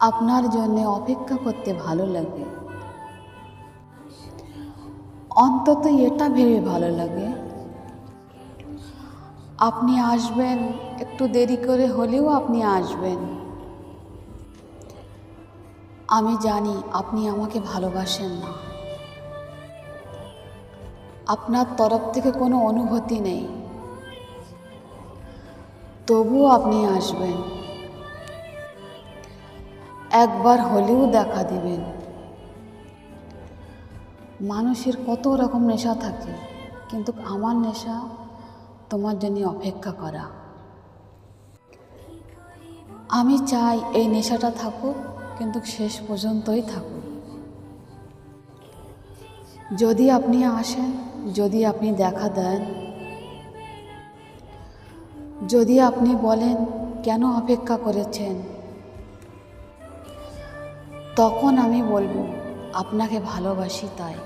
আপনার জন্য অপেক্ষা করতে ভালো লাগে। অন্তত এটা ভেবে ভালো লাগে। আপনি আসবেন, একটু দেরি করে হলেও আপনি আসবেন। আমি জানি আপনি আমাকে ভালোবাসেন না। আপনার তরফ থেকে কোনো অনুভূতি নেই। তবুও আপনি আসবেন। একবার হলেও দেখা দিবেন। মানুষের কত রকম নেশা থাকে, কিন্তু আমার নেশা তোমার জন্য অপেক্ষা করা। আমি চাই এই নেশাটা থাকুক, কিন্তু শেষ পর্যন্তই থাকুক। যদি আপনি আসেন, যদি আপনি দেখা দেন, যদি আপনি বলেন, কেন অপেক্ষা করেছেন? তখন আমি বলব আপনাকে ভালোবাসি তাই।